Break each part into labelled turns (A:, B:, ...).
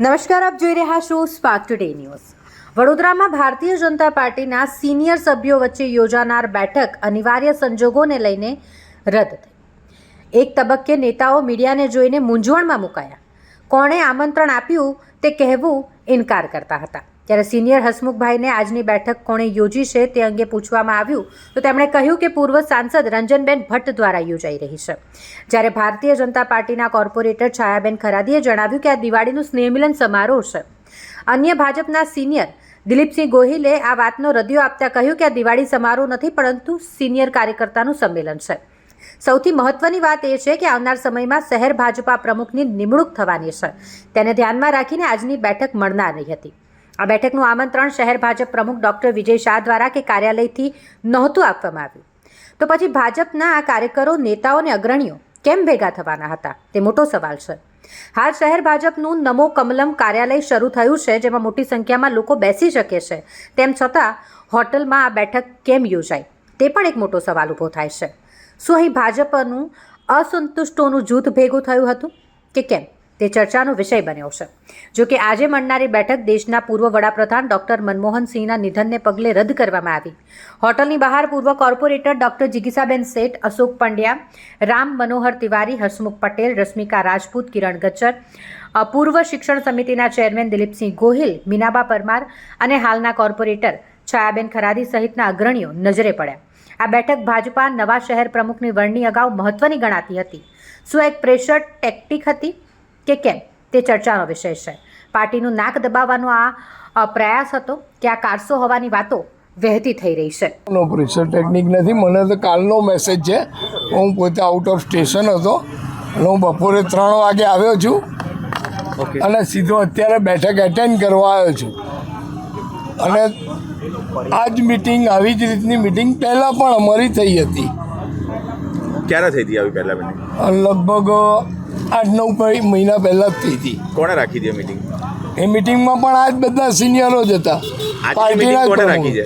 A: નમસ્કાર, આપ જોઈ રહ્યા છો સ્પાર્ક ટુડે ન્યૂઝ વડોદરામાં ભારતીય જનતા પાર્ટીના સિનિયર સભ્યો વચ્ચે યોજાનાર બેઠક અનિવાર્ય સંજોગોને લઈને રદ થઈ. એક તબક્કે નેતાઓ મીડિયાને જોઈને મૂંઝવણમાં મુકાયા. કોણે આમંત્રણ આપ્યું તે કહેવું ઇનકાર કરતા હતા. ત્યારે સિનિયર હસમુખભાઈને આજની બેઠક કોણે યોજી છે તે અંગે પૂછવામાં આવ્યું, તો તેમણે કહ્યું કે પૂર્વ સાંસદ રંજનબેન ભટ્ટ દ્વારા યોજાઈ રહી છે. જ્યારે ભારતીય જનતા પાર્ટીના કોર્પોરેટર છાયાબેન ખરાદીએ જણાવ્યું કે આ દિવાળીનું સ્નેહમિલન સમારોહ છે. અન્ય ભાજપના સિનિયર દિલીપસિંહ ગોહિલે આ વાતનો રદિયો આપતા કહ્યું કે આ દિવાળી સમારોહ નથી, પરંતુ સિનિયર કાર્યકર્તાનું સંમેલન છે. સૌથી મહત્વની વાત એ છે કે આવનાર સમયમાં શહેર ભાજપા પ્રમુખની નિમણૂક થવાની છે. તેને ધ્યાનમાં રાખીને આજની બેઠક મળનાર નહીં હતી. આ બેઠકનું આમંત્રણ શહેર ભાજપ પ્રમુખ ડોક્ટર વિજય શાહ દ્વારા કે કાર્યાલયથી નહોતું આપવામાં આવ્યું. તો પછી ભાજપના આ કાર્યકરો, નેતાઓ અને અગ્રણીઓ કેમ ભેગા થવાના હતા? તે મોટો સવાલ છે. હાલ શહેર ભાજપનું નમો કમલમ કાર્યાલય શરૂ થયું છે, જેમાં મોટી સંખ્યામાં લોકો બેસી શકે છે. તેમ છતાં, હોટલમાં આ બેઠક કેમ યોજાઈ? તે પણ એક મોટો સવાલ ઊભો થાય છે. શું અહીં ભાજપનું અસંતુષ્ટોનું જૂથ ભેગું થયું હતું? કે કેમ? તે ચર્ચાનો વિષય બન્યો છે. જો કે આજે મળનારી બેઠક દેશના પૂર્વ વડાપ્રધાન ડોક્ટર મનમોહનસિંહના નિધનને પગલે રદ કરવામાં આવી. હોટલની બહાર પૂર્વ કોર્પોરેટર ડોક્ટર જિગીસાબેન શેઠ, અશોક પંડ્યા, રામ મનોહર તિવારી, હસમુખ પટેલ, રશ્મિકા રાજપૂત, કિરણ ગચ્ચર અપૂર્વ પૂર્વ શિક્ષણ સમિતિના ચેરમેન દિલીપસિંહ ગોહિલ, મીનાબા પરમાર અને હાલના કોર્પોરેટર છાયાબેન ખરાદી સહિતના અગ્રણીઓ નજરે પડ્યા. આ બેઠક ભાજપા નવા શહેર પ્રમુખની વરણી અગાઉ મહત્વની ગણાતી હતી. શું એક પ્રેશર ટેક્ટિક હતી? કે કેમ? તે ચર્ચાનો વિષય છે. પાર્ટીનું નાક દબાવવાનો આ પ્રયાસ હતો કે આ કારસો હોવાની વાતો વહેતી થઈ રહી છે.
B: નો પ્રેશર ટેકનિક નથી. મને તો કાલનો મેસેજ છે. હું પોતે આઉટ ઓફ સ્ટેશન હતો. અને હું બપોરે ત્રણ વાગે આવ્યો છું. અને સીધો અત્યારે બેઠક એટેન્ડ કરવા આવ્યો છું. અને આ જ મિટિંગ આવી જ રીતની મિટિંગ પહેલાં પણ અમારી થઈ હતી.
C: ક્યારે થઈ હતી આવી પહેલાં મિટિંગ
B: લગભગ આઠ નવ મહિના પહેલાં જ થઈ હતી.
C: કોણે રાખી હતી મિટિંગ
B: એ મિટિંગમાં પણ આજ બધા સિનિયરો જ હતા.
C: પાર્ટીના કોણે રાખી છે?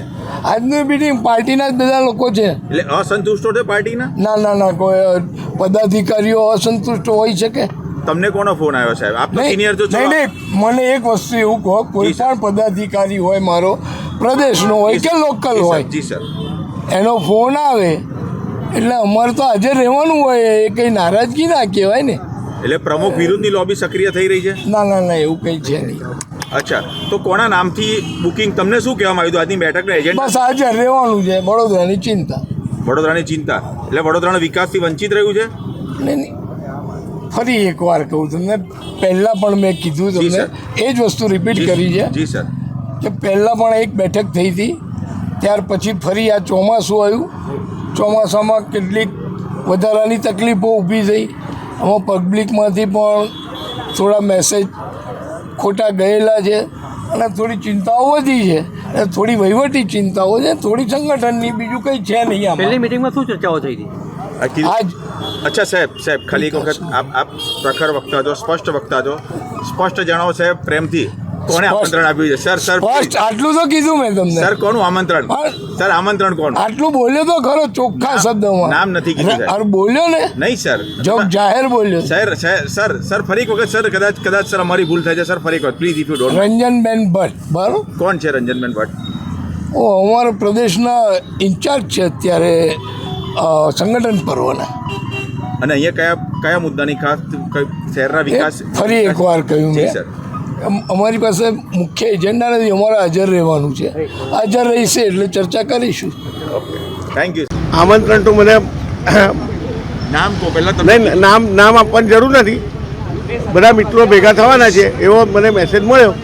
B: આજની મિટિંગ પાર્ટીના જ બધા લોકો છે.
C: એટલે અસંતુષ્ટો છે પાર્ટીના?
B: ના ના ના કોઈ પદાધિકારીઓ અસંતુષ્ટ હોઈ શકે?
C: તમને કોનો ફોન આવ્યો સાહેબ? આપ તો સિનિયર તો છો
B: નહીં નહીં મને એક વસ્તુ એવું કહો કોઈ પણ પદાધિકારી હોય મારો પ્રદેશનો હોય કે લોકલ હોય
C: જી સર.
B: એનો ફોન આવે એટલે અમારે તો હાજર રહેવાનું હોય એ કંઈ નારાજગી ના કહેવાય ને.
C: એટલે પ્રમુખ વિરુદ્ધની લોબી સક્રિય થઈ રહી છે?
B: ના ના ના એવું કંઈ છે નહીં.
C: અચ્છા તો કોના નામથી બુકિંગ તમને શું કહેવામાં આવ્યું આજની બેઠકનો એજન્ટ
B: બસ આજે રહેવાનું છે વડોદરાની ચિંતા.
C: વડોદરાની ચિંતા. એટલે વડોદરાના વિકાસથી વંચિત રહ્યું છે?
B: નહીં નહીં ફરી એકવાર કહું તમને પહેલાં પણ મેં કીધું તમને એ જ વસ્તુ રિપીટ કરી છે
C: જી સર.
B: કે પહેલાં પણ એક બેઠક થઈ હતી ત્યાર પછી ફરી આ ચોમાસું આવ્યું. ચોમાસામાં કેટલીક વધારાની તકલીફો ઊભી થઈ. આમાં પબ્લિકમાંથી પણ થોડા મેસેજ ખોટા ગયેલા છે અને થોડી ચિંતાઓ વધી છે. અને થોડી વહીવટી ચિંતાઓ છે થોડી સંગઠનની બીજું કંઈ છે નહીં
D: પહેલી
B: આમાં
D: મિટિંગમાં શું ચર્ચાઓ થઈ હતી?
B: આજ
C: અચ્છા સાહેબ સાહેબ ખાલી એક વખત આપ આપ પ્રખર વક્તા છો સ્પષ્ટ વક્તા છો સ્પષ્ટ જણાવો સાહેબ પ્રેમથી. કોણે આમંત્રણ આપ્યું છે? સર સર
B: ફર્સ્ટ આટલું તો કીધું મેં તમને.
C: સર કોનું આમંત્રણ. સર આમંત્રણ કોણ
B: આટલું બોલ્યો તો ખરો ચોખ્ખા શબ્દમાં.
C: નામ નથી કીધું,
B: સર બોલ્યો ને?
C: નહીં સર.
B: જો જાહેર બોલ્યો.
C: સર સર સર સર ફરી એક વખત સર કદાચ કદાચ સર અમારી ભૂલ થાય છે. સર ફરી એક વખત please if you don't
B: Ranjanben Bhatt બરાબર?
C: કોણ છે રંજનબેન ભટ્ટ?
B: ઓ અમારા પ્રદેશના ઇન્ચાર્જ છે અત્યારે સંગઠન પર્વના.
C: અને અહીંયા કયા કયા મુદ્દાની ખાસ શહેરના વિકાસ
B: ફરી એકવાર કહ્યું મેં. અમારી પાસે મુખ્ય એજન્ડા નથી અમારે હાજર રહેવાનું છે. હાજર રહીશે એટલે ચર્ચા કરીશું.
C: ઓકે થેન્ક યુ
E: આમંત્રણ તો મને
C: નામ કહો પહેલાં
E: નહીં નામ નામ આપવાની જરૂર નથી. બધા મિત્રો ભેગા થવાના છે એવો મને મેસેજ મળ્યો.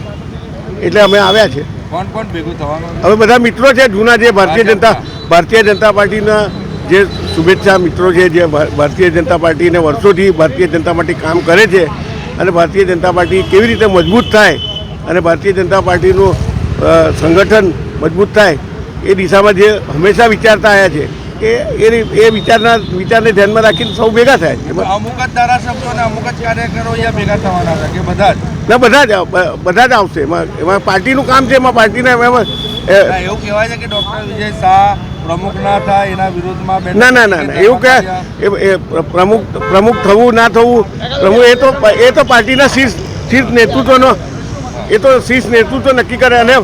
E: એટલે અમે આવ્યા છે.
F: કોણ કોણ ભેગું થવાનું?
E: હવે બધા મિત્રો છે જૂના જે ભારતીય જનતા ભારતીય જનતા પાર્ટીના જે શુભેચ્છા મિત્રો છે જે ભા- ભારતીય જનતા પાર્ટીને વર્ષોથી ભારતીય જનતા પાર્ટી કામ કરે છે અને ભારતીય જનતા પાર્ટી કેવી રીતે મજબૂત થાય અને ભારતીય જનતા પાર્ટીનું સંગઠન મજબૂત થાય એ દિશામાં જે હંમેશા વિચારતા આવ્યા છે એ એ એ વિચારના વિચારને ધ્યાનમાં રાખીને સૌ ભેગા થાય છે.
F: અમુક જ ધારાસભ્યો અને અમુક જ કાર્યકરો અહીંયા ભેગા થવાના છે કે બધા જ?
E: ના બધા જ બધા જ આવશે. એમાં એમાં પાર્ટીનું કામ છે એમાં પાર્ટીના એમાં
F: એવું કહેવાય છે કે ડોક્ટર વિજય શાહ પ્રમુખ ના થાય એના વિરોધમાં
E: ના ના ના ના એવું કે એ પ્રમુખ પ્રમુખ થવું ના થવું પ્રમુખ એ તો એ તો પાર્ટીના શીર્ષ શીર્ષ નેતૃત્વનો એ તો શીર્ષ નેતૃત્વ નક્કી કરે અને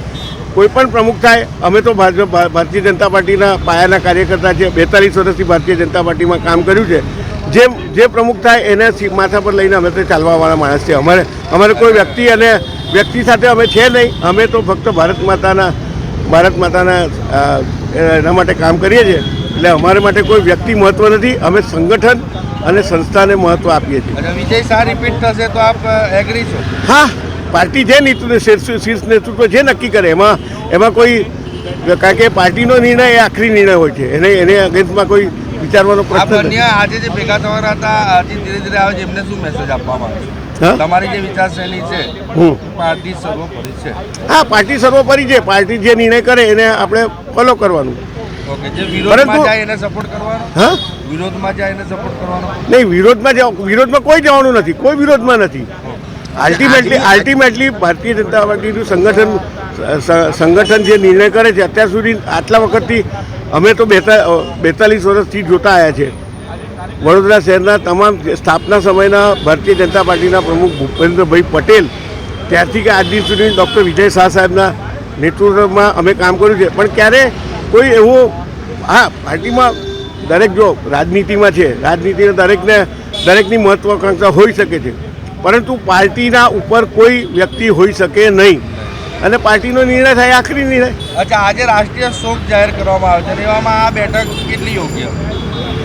E: કોઈ પણ પ્રમુખ થાય અમે તો ભારતીય જનતા પાર્ટીના પાયાના કાર્યકર્તા છે બેતાલીસ વર્ષથી ભારતીય જનતા પાર્ટીમાં કામ કર્યું છે. જે જે પ્રમુખ થાય એને માથા પર લઈને અમે તો ચાલવાવાળા માણસ છે અમારે અમારે કોઈ વ્યક્તિ અને વ્યક્તિ સાથે અમે છે નહીં. અમે તો ફક્ત ભારત માતાના ભારત માતાના એના માટે કામ કરીએ છીએ. એટલે અમારે માટે કોઈ વ્યક્તિ મહત્ત્વ નથી અમે સંગઠન અને સંસ્થાને મહત્ત્વ આપીએ છીએ.
F: વિજય શાહ રિપીટ થશે તો આપ એગ્રી છો?
E: હા પાર્ટી જે નેતૃત્વ શીર્ષ નેતૃત્વ જે નક્કી કરે એમાં એમાં કોઈ કારણ કે પાર્ટીનો નિર્ણય એ આખરી નિર્ણય હોય છે. એને એને અગેન્સ્ટમાં કોઈ વિચારવાનો પ્રશ્ન
F: આજે જે ભેગા થવાના હતા આજે ધીરે ધીરે આવે છે એમને શું મેસેજ આપવામાં આવે છો? તમારી જે વિચારશૈલી છે. પાર્ટી સર્વોપરી છે.
E: હા પાર્ટી સર્વોપરી છે. પાર્ટી જે નિર્ણય કરે એને આપણે ફોલો કરવાનું. નહીં વિરોધમાં વિરોધમાં કોઈ જવાનું નથી. કોઈ વિરોધમાં નથી. અલ્ટિમેટલી અલ્ટિમેટલી ભારતીય જનતા પાર્ટીનું સંગઠન સંગઠન જે નિર્ણય કરે છે અત્યાર સુધી આટલા વખતથી અમે તો બેતા બેતાલીસ વર્ષથી જોતા આવ્યા છે. વડોદરા શહેરના તમામ સ્થાપના સમયના ભારતીય જનતા પાર્ટીના પ્રમુખ ભૂપેન્દ્રભાઈ પટેલ, ત્યારથી કે આજ સુધી ડૉક્ટર વિજય શાહ સાહેબના નેતૃત્વમાં અમે કામ કર્યું છે. પણ ક્યારે કોઈ એવો, હા, પાર્ટીમાં દરેક જો રાજનીતિમાં છે, રાજનીતિના દરેકને, દરેકની મહત્વાકાંક્ષા હોઈ શકે છે. પરંતુ પાર્ટીના ઉપર કોઈ વ્યક્તિ હોઈ શકે નહીં. અને પાર્ટીનો નિર્ણય થાય, આખરી નિર્ણય.
F: અચ્છા, આજે રાષ્ટ્રીય શોક જાહેર કરવામાં આવે છે. એવામાં આ બેઠક કેટલી યોગ્ય?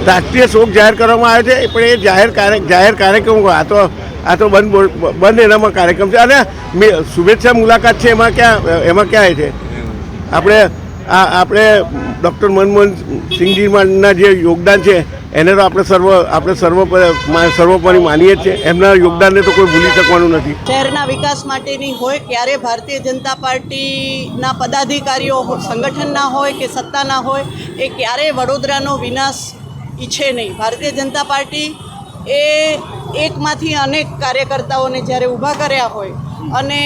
E: રાષ્ટ્રીય શોક જાહેર કરવામાં આવે છે, પણ એ જાહેર જાહેર કાર્યક્રમ આ તો આ તો બંધ બંધ એનામાં કાર્યક્રમ છે. અને શુભેચ્છા મુલાકાત છે, એમાં ક્યાં એમાં ક્યાં છે? આપણે આ આપણે ડૉક્ટર મનમોહન સિંહજીના જે યોગદાન છે, એને તો આપણે સર્વ આપણે સર્વ સર્વોપરી માનીએ છીએ. એમના યોગદાનને તો કોઈ ભૂલી શકવાનું નથી.
D: શહેરના વિકાસ માટેની હોય, ક્યારે ભારતીય જનતા પાર્ટીના પદાધિકારીઓ સંગઠનના હોય કે સત્તાના હોય, એ ક્યારેય વડોદરાનો વિનાશ ઈચ્છે નહીં. ભારતીય જનતા પાર્ટી એ એકમાંથી અનેક કાર્યકર્તાઓને જ્યારે ઊભા કર્યા હોય અને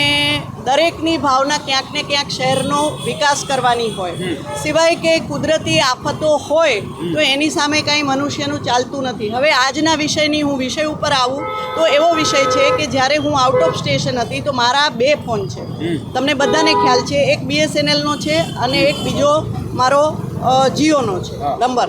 D: દરેકની ભાવના ક્યાંક ને ક્યાંક શહેરનો વિકાસ કરવાની હોય. સિવાય કે કુદરતી આફતો હોય તો એની સામે કાંઈ મનુષ્યનું ચાલતું નથી. હવે આજના વિષયની હું વિષય ઉપર આવું તો એવો વિષય છે કે જ્યારે હું આઉટ ઓફ સ્ટેશન હતી તો મારા બે ફોન છે. તમને બધાને ખ્યાલ છે એક બીએસએનએલનો છે અને એક બીજો મારો જીઓનો છે નંબર.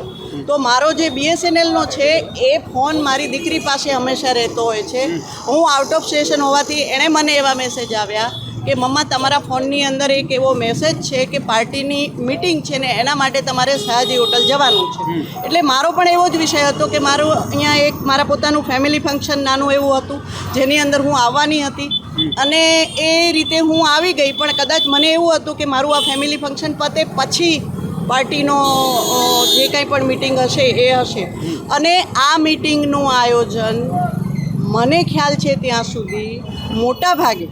D: તો મારો જે બીએસએનએલનો છે એ ફોન મારી દીકરી પાસે હંમેશા રહેતો હોય છે. હું આઉટ ઓફ સ્ટેશન હોવાથી એણે મને એવા મેસેજ આવ્યા કે મમ્મા તમારા ફોનની અંદર એક એવો મેસેજ છે કે પાર્ટીની મિટિંગ છે ને એના માટે તમારે સયાજી હોટલ જવાનું છે. એટલે મારો પણ એવો જ વિષય હતો કે મારું અહીંયા એક મારા પોતાનું ફેમિલી ફંક્શન નાનું એવું હતું જેની અંદર હું આવવાની હતી. અને એ રીતે હું આવી ગઈ પણ કદાચ મને એવું હતું કે મારું આ ફેમિલી ફંક્શન પતે પછી પાર્ટીનો જે કાંઈ પણ મિટિંગ હશે એ હશે. અને આ મિટિંગનું આયોજન મને ખ્યાલ છે ત્યાં સુધી મોટા ભાગે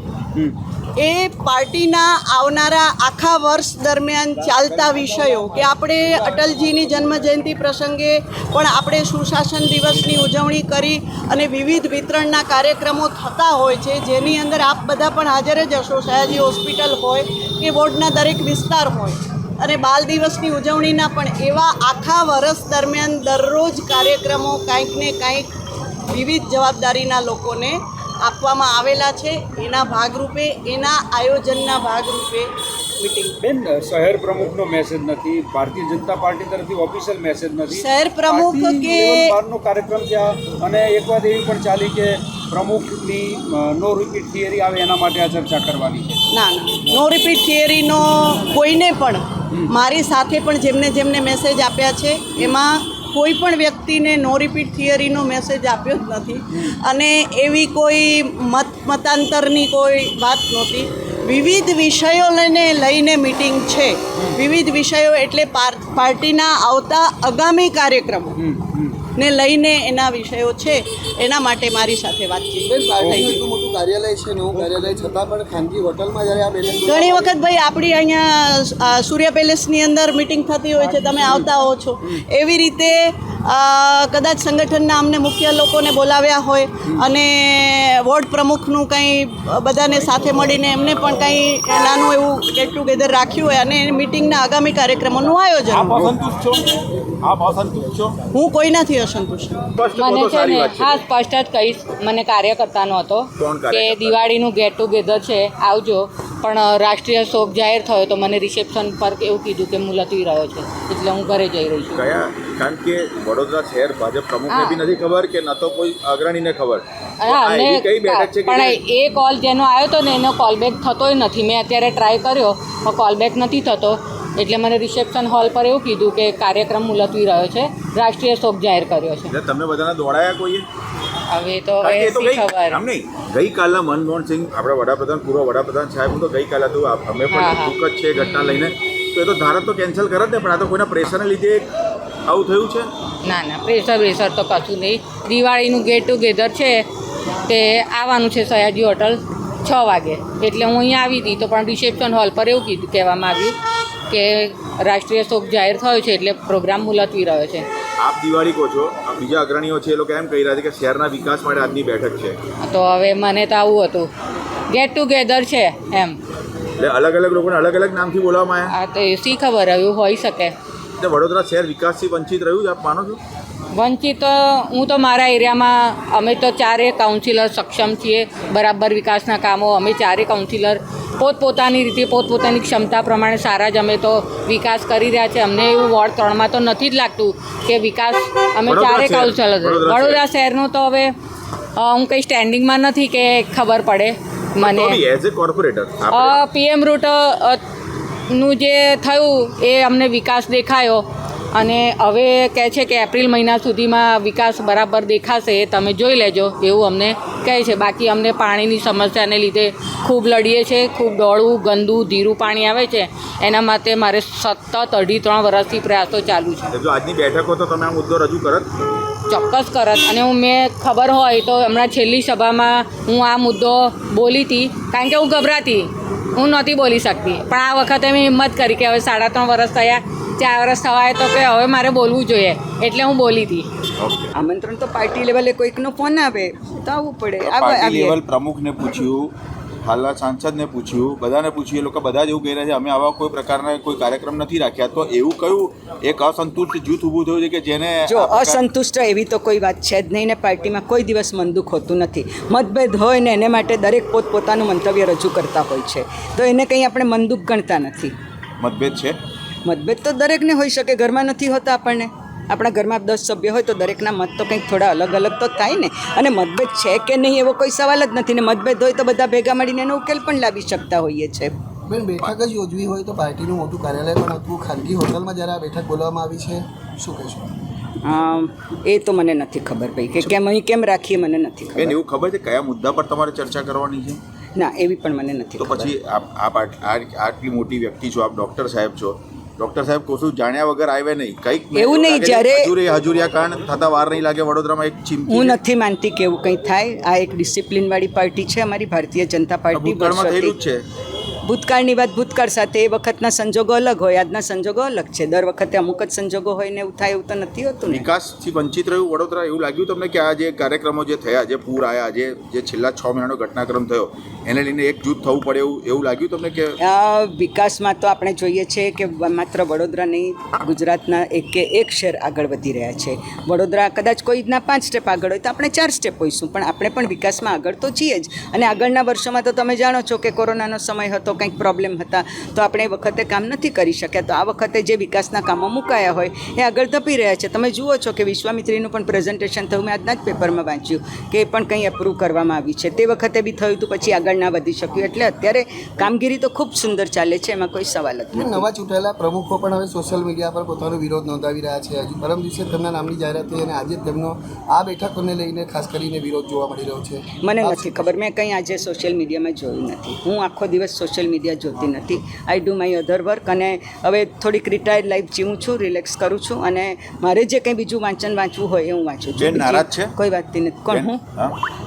D: એ પાર્ટીના આવનારા આખા વર્ષ દરમિયાન ચાલતા વિષયો કે આપણે અટલજીની જન્મજયંતિ પ્રસંગે પણ આપણે સુશાસન દિવસની ઉજવણી કરી અને વિવિધ વિતરણના કાર્યક્રમો થતા હોય છે જેની અંદર આપ બધા પણ હાજર જ હશો. સયાજી હોસ્પિટલ હોય કે વોર્ડના દરેક વિસ્તાર હોય. અને બાલ દિવસની ઉજવણીના પણ એવા આખા વર્ષ દરમિયાન દરરોજ કાર્યક્રમો કાંઈક ને કાંઈક વિવિધ જવાબદારીના લોકોને આપવામાં આવેલા છે. એના ભાગરૂપે એના આયોજનના ભાગરૂપે મિટિંગ.
G: બેન શહેર પ્રમુખનો મેસેજ નથી ભારતીય જનતા પાર્ટી તરફથી ઓફિશિયલ મેસેજ નથી.
D: શહેર પ્રમુખ કે-
G: લેવલ કાર્યક્રમ થયા અને એક વાત એવી પણ ચાલી કે પ્રમુખની નો રિપીટ થિયરી આવે એના માટે આ ચર્ચા કરવાની છે.
D: ના ના. નો રિપીટ થિયરીનો કોઈને પણ મારી સાથે પણ જેમને જેમને મેસેજ આપ્યા છે, એમાં કોઈ પણ વ્યક્તિને નો રિપીટ થિયરીનો મેસેજ આપ્યો જ નથી. અને એવી કોઈ મત, મતાંતરની કોઈ વાત નહોતી. વિવિધ વિષયો લઈને મિટિંગ છે. વિવિધ વિષયો એટલે પાર- પાર્ટીના આવતા આગામી કાર્યક્રમો. ને લઈને એના વિષયો છે એના માટે મારી સાથે વાતચીત થઈ
H: મોટું કાર્યાલય છે નવું કાર્યાલય છતાં પણ ખાનગી હોટલમાં જ્યારે આ
D: ઘણી વખત ભાઈ આપણી અહીંયા સૂર્ય પેલેસની અંદર મિટિંગ થતી હોય છે તમે આવતા હો છો. એવી રીતે કદાચ સંગઠનના અમને મુખ્ય લોકોને બોલાવ્યા હોય અને વોર્ડ પ્રમુખનું કંઈ બધાને સાથે મળીને એમને પણ કંઈ નાનું એવું ગેટ ટુગેધર રાખ્યું હોય અને મિટિંગના આગામી કાર્યક્રમોનું આયોજન.
G: આપ અસંતુષ્ટ છો?
D: હું કોઈનાથી નથી.
C: અસંતુષ્ટ.
I: મને છે ને હા સ્પષ્ટ જ કહીશ. મને કાર્યકર્તાનો હતો કે દિવાળીનું ગેટ ટુગેધર છે આવજો. પણ રાષ્ટ્રીય શોક જાહેર થયો તો મને રિસેપ્શન પર એવું કીધું કે મુલતવી રહ્યો છે. એટલે હું ઘરે જઈ રહી છું.
C: કયા? કારણ કે વડોદરા શહેર ભાજપ પ્રમુખને
I: હા.
C: બી નથી ખબર કે ન તો કોઈ અગ્રણીને ખબર. કઈ
I: પણ એ કોલ જેનો આવ્યો હતો ને એનો કોલબેક થતોય નથી. મેં અત્યારે ટ્રાય કર્યો પણ કોલબેક નથી થતો. એટલે મને રિસેપ્શન હોલ પર એવું કીધું કે કાર્યક્રમ મુલતવી રહ્યો છે. રાષ્ટ્રીય શોક જાહેર કર્યો છે.
C: તમે બધાને દોડાયા કોઈએ?
I: હવે તો ખબર.
C: આમ નહીં ગઈકાલના મનમોહન સિંહ આપણા વડાપ્રધાન પૂર્વ વડાપ્રધાન સાહેબ તો ગઈકાલે તો અમે પણ. દુઃખ જ છે ઘટના લઈને. તો એ તો ધારા તો કેન્સલ કરત ને પણ આ તો કોઈના પ્રેશરને લીધે આવું થયું છે?
I: ના ના પ્રેશર પ્રેશર તો કશું નહીં. દિવાળીનું ગેટ ટુગેધર છે તે આવવાનું છે સયાજી હોટલ છ વાગે. એટલે હું અહીંયા આવી હતી તો પણ રિસેપ્શન હોલ પર એવું કીધું કહેવામાં આવ્યું કે રાષ્ટ્રીય શોક જાહેર થયો છે એટલે પ્રોગ્રામ મુલતવી રહ્યો છે.
C: આપ દિવાળી કહો છો બીજા અગ્રણીઓ છે એ લોકો એમ કહી રહ્યા છે કે શહેરના વિકાસ માટે આજની બેઠક છે.
I: તો હવે મને તો આવું હતું. ગેટ ટુગેધર છે એમ.
C: એટલે અલગ અલગ લોકોને અલગ અલગ નામથી બોલાવવામાં આવ્યા?
I: આ તો શી ખબર હવે હોઈ શકે.
C: એટલે વડોદરા શહેર વિકાસથી વંચિત રહ્યું છે આપ માનો છો?
I: વંચિત હું તો મારા એરિયામાં અમે તો ચારે કાઉન્સિલર સક્ષમ છીએ. બરાબર વિકાસના કામો અમે ચારે કાઉન્સિલર પોતપોતાની રીતે પોતપોતાની ક્ષમતા પ્રમાણે સારા જ અમે તો વિકાસ કરી રહ્યા છે. અમને એવું વોર્ડ ત્રણમાં તો નથી જ લાગતું કે વિકાસ અમે ચારે કાઉન્સિલર
C: વડોદરા
I: વડોદરા શહેરનું તો હવે હું કંઈ સ્ટેન્ડિંગમાં નથી કે ખબર પડે મને.
C: એઝ એ કોર્પોરેટર
I: પીએમ રૂટનું જે થયું એ અમને વિકાસ દેખાયો. અને હવે કહે છે કે એપ્રિલ મહિના સુધીમાં વિકાસ બરાબર દેખાશે એ તમે જોઈ લેજો એવું અમને કહે છે. બાકી અમને પાણીની સમસ્યાને લીધે ખૂબ લડીએ છીએ ખૂબ ડોળું ગંદુ ધીરું પાણી આવે છે. એના માટે મારે સતત અઢી ત્રણ વર્ષથી પ્રયાસો ચાલુ છે.
C: જો આજની બેઠકો તો તમે આ મુદ્દો રજૂ કરત?
I: ચોક્કસ કરત. અને હું મેં ખબર હોય તો હમણાં છેલ્લી સભામાં હું આ મુદ્દો બોલી હતી કારણ કે હું ગભરાતી. હું નહોતી બોલી શકતી. પણ આ વખતે મેં હિંમત કરી કે હવે સાડા ત્રણ વર્ષ થયા ચાર વર્ષ થવાય તો કે હવે મારે બોલવું જોઈએ. એટલે હું બોલી હતી
J: આમંત્રણ તો પાર્ટી લેવલે કોઈકનો ફોન આવે તો આવવું પડે.
C: પાર્ટી. લેવલ પ્રમુખને પૂછ્યું હાલના સાંસદને પૂછ્યું બધાને પૂછ્યું એ લોકો બધા જ એવું કહી રહ્યા છે અમે આવા કોઈ પ્રકારના કોઈ કાર્યક્રમ નથી રાખ્યા. તો એવું કયું એક અસંતુષ્ટ જૂથ ઊભું થયું છે કે જેને
J: જો અસંતુષ્ટ એવી તો કોઈ વાત છે જ નહીં ને પાર્ટીમાં કોઈ દિવસ મન દુઃખ હોતું નથી. મતભેદ હોય ને એને માટે દરેક પોત પોતાનું મંતવ્ય રજૂ કરતા હોય છે. તો એને કંઈ આપણે મન દુઃખ ગણતા નથી.
C: મતભેદ છે?
J: મતભેદ તો દરેકને હોઈ શકે ઘરમાં નથી હોતા આપણને. આપણા ઘરમાં દસ સભ્ય હોય તો દરેકના મત તો કંઈક થોડા અલગ અલગ તો થાય ને. અને મતભેદ છે કે નહીં એવો કોઈ સવાલ જ નથી ને મતભેદ હોય તો બધા ભેગા મળીને એનો ઉકેલ પણ લાવી શકતા હોઈએ છે.
H: બેન બેઠક જ યોજવી હોય તો પાર્ટીનું મોટું કાર્યાલય પણ હતું. ખાનગી હોટલમાં જ્યારે આ બેઠક બોલાવવામાં આવી છે શું કહેશો?
J: એ તો મને નથી ખબર ભાઈ કે કેમ અહીં કેમ રાખીએ મને નથી ખબર.
C: એવું ખબર છે કયા મુદ્દા પર તમારે ચર્ચા કરવાની છે?
J: ના એવી પણ મને નથી
C: તો પછી આપ આટલી મોટી વ્યક્તિ છો આપ ડૉક્ટર સાહેબ છો. ડૉક્ટર સાહેબ કોશું જાણ્યા વગર આવ્યા નહીં. કંઈક
J: એવું નહીં, જ્યારે-
C: હજુરી હજુરિયા કાંડ થતા વાર નહીં લાગે વડોદરામાં એક ચીમકી
J: હું નથી માનતી કે એવું કંઈ થાય. આ એક ડિસિપ્લિનવાળી પાર્ટી છે અમારી ભારતીય જનતા પાર્ટી
C: થયેલું જ છે.
J: ભૂતકાળની વાત ભૂતકાળ સાથે એ વખતના સંજોગો અલગ હોય આજના સંજોગો અલગ છે. દર વખતે અમુક જ સંજોગો હોય ને એવું થાય એવું તો નથી હોતું ને.
C: વિકાસથી વંચિત રહ્યું વડોદરા એવું લાગ્યું તમને કે આ જે કાર્યક્રમો જે થયા જે પૂર આવ્યા જે જે છેલ્લા છ મહિનાનો ઘટનાક્રમ થયો એને લઈને એક જૂથ થવું પડે એવું એવું લાગ્યું તમને કે
J: આ વિકાસમાં તો આપણે જોઈએ છે કે માત્ર વડોદરા નહીં ગુજરાતના એક કે એક શહેર આગળ વધી રહ્યા છે. વડોદરા કદાચ કોઈના પાંચ સ્ટેપ આગળ હોય તો આપણે ચાર સ્ટેપ હોઈશું પણ આપણે પણ વિકાસમાં આગળ તો છીએ જ. અને આગળના વર્ષોમાં તો તમે જાણો છો કે કોરોનાનો સમય હતો કંઈક પ્રોબ્લેમ હતા તો આપણે એ વખતે કામ નથી કરી શક્યા. તો આ વખતે જે વિકાસના કામો મુકાયા હોય એ આગળ ધપી રહ્યા છે. તમે જુઓ છો કે વિશ્વામિત્રીનું પણ પ્રેઝન્ટેશન થયું. મેં આજના જ પેપરમાં વાંચ્યું કે એ પણ કંઈ અપ્રૂવ કરવામાં આવ્યું છે. તે વખતે બી થયું હતું પછી આગળ ના વધી શક્યું. એટલે અત્યારે કામગીરી તો ખૂબ સુંદર ચાલે છે એમાં કોઈ સવાલ જ નથી.
H: નવા ચૂંટાયેલા પ્રમુખો પણ હવે સોશિયલ મીડિયા પર પોતાનો વિરોધ નોંધાવી રહ્યા છે. હજુ પરમ દિવસે તેમના નામની જાહેરાત થઈ અને આજે તેમનો આ બેઠકોને લઈને ખાસ કરીને વિરોધ જોવા મળી રહ્યો છે.
J: મને નથી ખબર. મેં કંઈ આજે સોશિયલ મીડિયામાં જોયું નથી. હું આખો દિવસ સોશિયલ મીડિયા જોતી નથી. I do my other work અને હવે થોડીક રિટાયર્ડ લાઈફ જીવું છું રિલેક્સ કરું છું અને મારે જે કંઈ બીજું વાંચન વાંચવું હોય એ હું વાંચું છું.
C: નારાજ છે?
J: કોઈ વાત નથી. કોણ હું?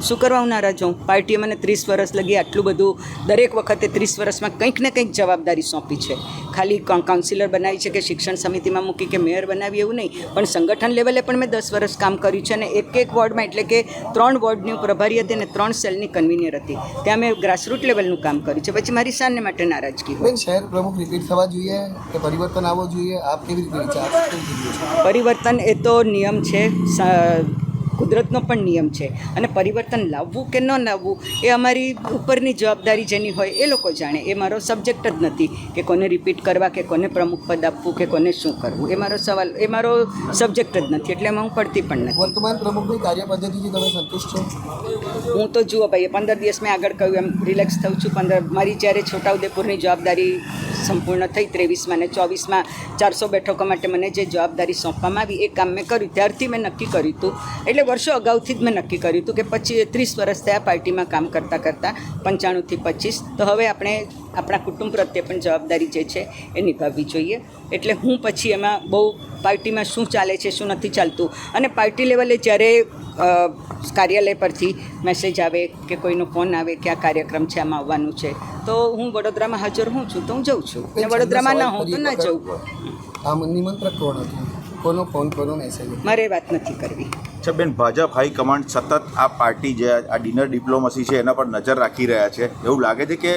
J: શું કરવા હું નારાજ હોઉં પાર્ટીએ મને ત્રીસ વર્ષ લગી આટલું બધું દરેક વખતે ત્રીસ વર્ષમાં કંઈક ને કંઈક જવાબદારી સોંપી છે. ખાલી કાઉન્સિલર બનાવી છે કે શિક્ષણ સમિતિમાં મૂકી કે મેયર બનાવી એવું નહીં. પણ સંગઠન લેવલે પણ મેં દસ વર્ષ કામ કર્યું છે અને એક એક વોર્ડમાં એટલે કે ત્રણ વોર્ડની પ્રભારી હતી અને ત્રણ સેલની કન્વીનર હતી. ત્યાં મેં ગ્રાસરૂટ લેવલનું કામ કર્યું છે. પછી મારી શાનને માટે નારાજગી હોય.
H: બેન શહેર પ્રમુખ રિપીટ થવા જોઈએ કે પરિવર્તન આવવો જોઈએ? આપ કેવી રીતે?
J: પરિવર્તન એ તો નિયમ છે. કુદરતનો પણ નિયમ છે. અને પરિવર્તન લાવવું કે ન લાવવું એ અમારી ઉપરની જવાબદારી જેની હોય એ લોકો જાણે. એ મારો સબ્જેક્ટ જ નથી કે કોને રિપીટ કરવા કે કોને પ્રમુખ પદ આપવું કે કોને શું કરવું. એ મારો સવાલ એ મારો સબ્જેક્ટ જ નથી એટલે એમાં હું પડતી પણ નથી.
H: વર્તમાન પ્રમુખની કાર્યપદ્ધતિથી તમે સંતુષ્ટ છો?
J: હું તો જુઓ ભાઈ પંદર દિવસ મેં આગળ કહ્યું એમ રિલેક્સ થઉં છું. પંદર મારી જ્યારે છોટાઉદેપુરની જવાબદારી સંપૂર્ણ થઈ ત્રેવીસમાં ને ચોવીસમાં ચારસો બેઠકો માટે મને જે જવાબદારી સોંપવામાં આવી એ કામ મેં કર્યું. ત્યારથી મેં નક્કી કર્યું હતું. એટલે વર્ષો અગાઉથી જ મેં નક્કી કર્યું હતું કે પછી ત્રીસ વર્ષ થયા પાર્ટીમાં કામ કરતાં કરતાં પંચાણુંથી પચીસ. તો હવે આપણે આપણા કુટુંબ પ્રત્યે પણ જવાબદારી જે છે એ નિભાવવી જોઈએ. એટલે હું પછી એમાં બહુ પાર્ટીમાં શું ચાલે છે શું નથી ચાલતું. અને પાર્ટી લેવલે જ્યારે કાર્યાલય પરથી મેસેજ આવે કે કોઈનો ફોન આવે કે આ કાર્યક્રમ છે આમાં આવવાનું છે તો હું વડોદરામાં હાજર હું છું તો હું જઉં છું. અને વડોદરામાં ના હોઉં તો ના જઉં.
H: આમ નિમંત્રક કોણ હતું? કોનો ફોન કોનો મેસેજ
J: મારે વાત નથી કરવી.
C: અચ્છા બેન ભાજપ હાઈકમાન્ડ સતત આ પાર્ટી જે આ ડિનર ડિપ્લોમસી છે એના પર નજર રાખી રહ્યા છે. એવું લાગે છે કે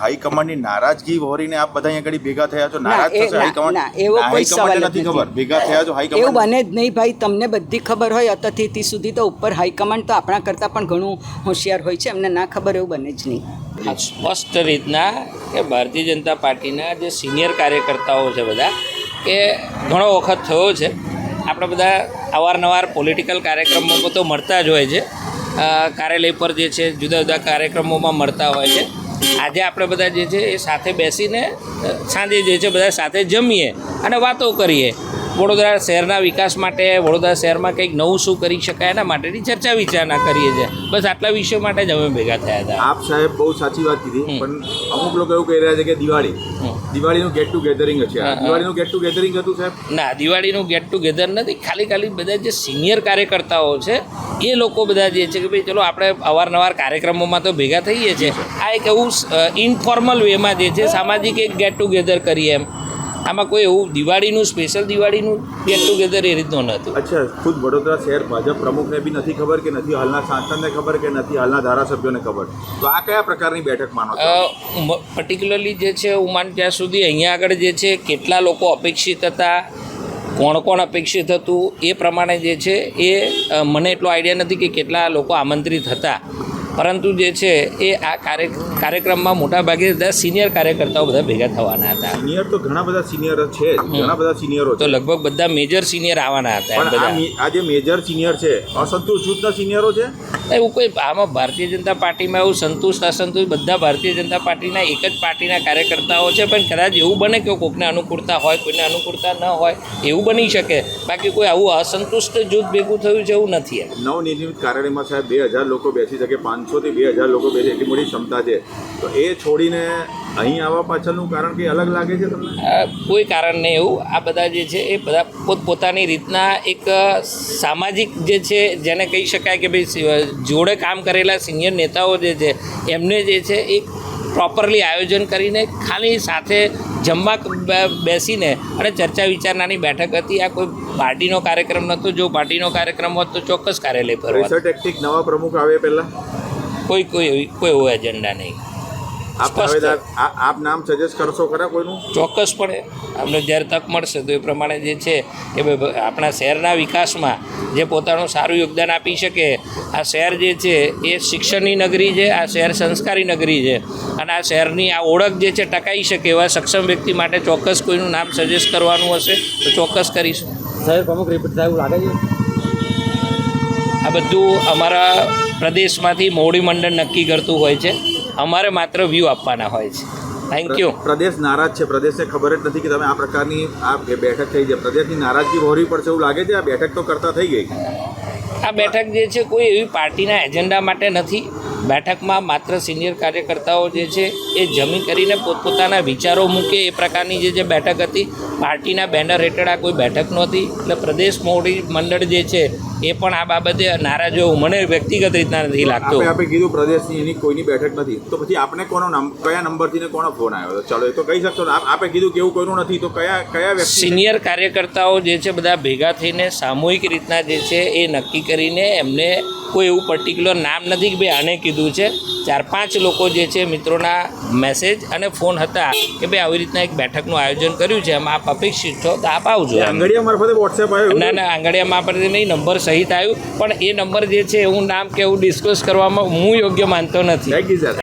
C: હાઈકમાન્ડની નારાજગી વહોરીને આપ બધા અહીંયા ઘડી ભેગા થયા છો? નારાજ
J: એ-
C: થશે
J: ના,
C: હાઈકમાન્ડ
J: એવો કોઈ સવાલ
C: નથી. ખબર. ભેગા થયા છો
J: એવું બને જ નહીં ભાઈ તમને બધી ખબર હોય અતથી સુધી તો ઉપર હાઈકમાન્ડ તો આપણા કરતાં પણ ઘણું હોશિયાર હોય છે એમને ના ખબર એવું બને જ નહીં.
K: સ્પષ્ટ રીતના કે ભારતીય જનતા પાર્ટીના જે સિનિયર કાર્યકર્તાઓ છે બધા એ ઘણો વખત થયો છે. આપણે બધા અવારનવાર પોલિટિકલ કાર્યક્રમોમાં તો મળતા જ હોય છે. કાર્યાલય પર જે છે જુદા જુદા કાર્યક્રમોમાં મળતા હોય છે. આજે આપણે બધા જે છે એ સાથે બેસીને સાંજે જે છે બધા સાથે જમીએ અને વાતો કરીએ. વડોદરા શહેરના વિકાસ માટે વડોદરા શહેરમાં કંઈક નવું શું કરી શકાય એના માટેની ચર્ચા વિચારણા કરીએ છીએ. બસ આટલા વિષયો માટે જ અમે ભેગા થયા હતા.
C: આપ સાહેબ બહુ સાચી વાત કીધી. પણ અમુક લોકો એવું કહી રહ્યા છે કે દિવાળી. દિવાળીનું ગેટ ટુ ગેધરિંગ છે. આ
K: હા, હા.
C: દિવાળીનું ગેટ ટુ ગેધરિંગ હતું સાહેબ?
K: ના દિવાળીનું ગેટ ટુગેધર નથી. ખાલી ખાલી બધા જે સિનિયર કાર્યકર્તાઓ છે એ લોકો બધા જે છે કે ભાઈ ચલો આપણે અવારનવાર કાર્યક્રમોમાં તો ભેગા થઈએ છીએ. આ એક એવું ઇન્ફોર્મલ વેમાં જે છે સામાજિક એક ગેટ ટુગેધર કરીએ એમ. આમાં કોઈ એવું દિવાળીનું સ્પેશિયલ દિવાળીનું ગેટ ટુગેધર એ રીતનું નહોતું
C: અચ્છા ખુદ વડોદરા શહેર ભાજપ પ્રમુખને બી નથી ખબર કે નથી હાલના સાંસદને ખબર કે નથી હાલના ધારાસભ્યોને ખબર? તો આ કયા પ્રકારની બેઠક માનો
K: પર્ટિક્યુલરલી જે છે હું માન ત્યાં સુધી અહીંયા આગળ જે છે કેટલા લોકો અપેક્ષિત હતા કોણ કોણ અપેક્ષિત હતું એ પ્રમાણે જે છે એ મને એટલો આઈડિયા નથી કે કેટલા લોકો આમંત્રિત હતા. પરંતુ જે છે એ આ કાર્ય કાર્યક્રમમાં મોટાભાગે બધા સિનિયર કાર્યકર્તાઓ બધા ભેગા થવાના હતા.
C: સિનિયર તો ઘણા બધા સિનિયર છે ઘણા બધા સિનિયરો
K: તો લગભગ બધા મેજર સિનિયર આવવાના હતા
C: પણ આ જે મેજર સિનિયર છે અસંતુષ્ટ જૂથના સિનિયરો છે?
K: એવું કોઈ આમાં ભારતીય જનતા પાર્ટીમાં એવું સંતુષ્ટ અસંતુષ્ટ બધા ભારતીય જનતા પાર્ટીના એક જ પાર્ટીના કાર્યકર્તાઓ છે પણ કદાચ એવું બને કે કોઈકને અનુકૂળતા હોય કોઈને અનુકૂળતા ન હોય એવું બની શકે. બાકી કોઈ આવું અસંતુષ્ટ જૂથ ભેગું થયું છે એવું નથી
C: નવનિર્મિત કાર્યાલયમાં સાહેબ બે હજાર લોકો બેસી શકે પાંચસોથી બે હજાર લોકો બેસે એટલી મોટી ક્ષમતા છે. તો એ છોડીને અહીં આવવા પાછળનું કારણ કંઈ અલગ લાગે છે તમને?
K: કોઈ કારણ નહીં એવું. આ બધા જે છે એ બધા પોતપોતાની રીતના એક સામાજિક જે છે જેને કહી શકાય કે ભાઈ જોડે કામ કરેલા સિનિયર નેતાઓ જે છે એમને જે છે એક પ્રોપરલી આયોજન કરીને ખાલી સાથે જમવા બેસીને અને ચર્ચા વિચારણાની બેઠક હતી. આ કોઈ પાર્ટીનો કાર્યક્રમ નહોતો. જો પાર્ટીનો કાર્યક્રમ હોત તો ચોક્કસ કાર્યાલય પર.
C: ટેક્ટિક નવા પ્રમુખ આવે પહેલા?
K: કોઈ કોઈ એવી- કોઈ એવો એજન્ડા નહીં.
C: આપ આ- આપ નામ સજેસ્ટ કરશો ખરા કોઈનું?
K: ચોક્કસ પડે આપણે જ્યારે તક મળશે તો એ પ્રમાણે જે છે કે ભાઈ આપણા શહેરના વિકાસમાં જે પોતાનું સારું યોગદાન આપી શકે આ શહેર જે છે એ શિક્ષણની નગરી છે આ શહેર સંસ્કારી નગરી છે અને આ શહેરની આ ઓળખ જે છે ટકાઈ શકે એવા સક્ષમ વ્યક્તિ માટે ચોક્કસ કોઈનું નામ સજેસ્ટ કરવાનું હશે તો ચોક્કસ કરીશું.
G: સાહેબ પ્રમુખ રિપોર્ટ સાહેબ લાગે છે?
K: આ બધું અમારા પ્રદેશમાંથી મોવડી મંડળ નક્કી કરતું હોય છે. અમારે માત્ર વ્યૂ આપવાના હોય છે. થેન્ક યુ
C: પ્રદેશ નારાજ છે. પ્રદેશને ખબર જ નથી કે તમે આ પ્રકારની આ બેઠક થઈ છે. પ્રદેશની નારાજગી વહોરવી પડશે એવું લાગે છે? આ બેઠક તો કરતા થઈ ગઈ.
K: આ બેઠક જે છે કોઈ એવી પાર્ટીના એજન્ડા માટે નથી. બેઠકમાં માત્ર સિનિયર કાર્યકર્તાઓ જે છે એ જમી કરીને પોતપોતાના વિચારો મૂકે એ પ્રકારની જે જે બેઠક હતી પાર્ટીના બેનર હેઠળ આ કોઈ બેઠક નહોતી. એટલે પ્રદેશ મોવડી મંડળ જે છે એ પણ આ બાબતે નારાજ હોવું મને વ્યક્તિગત રીતના નથી લાગતું.
C: આપે આપે કીધું પ્રદેશની એની કોઈની બેઠક નથી. તો પછી આપણે કોનો નામ કયા નંબરથી ને કોનો ફોન આવ્યો? ચલો એ તો કહી શકશો આપણે આપે કીધું કે એવું કોઈનું નથી. તો કયા કયા વ્યક્તિ
K: સિનિયર કાર્યકર્તાઓ જે છે બધા ભેગા થઈને સામૂહિક રીતના જે છે એ નક્કી કરીને એમને કોઈ એવું પર્ટિક્યુલર નામ નથી કે ભાઈ આને કીધું છે. ચાર પાંચ લોકો જે છે મિત્રોના મેસેજ અને ફોન હતા કે ભાઈ આવી રીતના એક બેઠકનું આયોજન કર્યું છે. એમાં આપ અપેક્ષિત છો તો આપ આવજો.
C: આંગળીયા મારફતે વોટ્સએપ આવ્યો
K: ના ના આંગળીયામાં મારફતે નહીં નંબર સહિત આવ્યું. પણ એ નંબર જે છે એવું નામ કે એવું ડિસ્કસ કરવામાં હું યોગ્ય માનતો નથી.
C: Thank you sir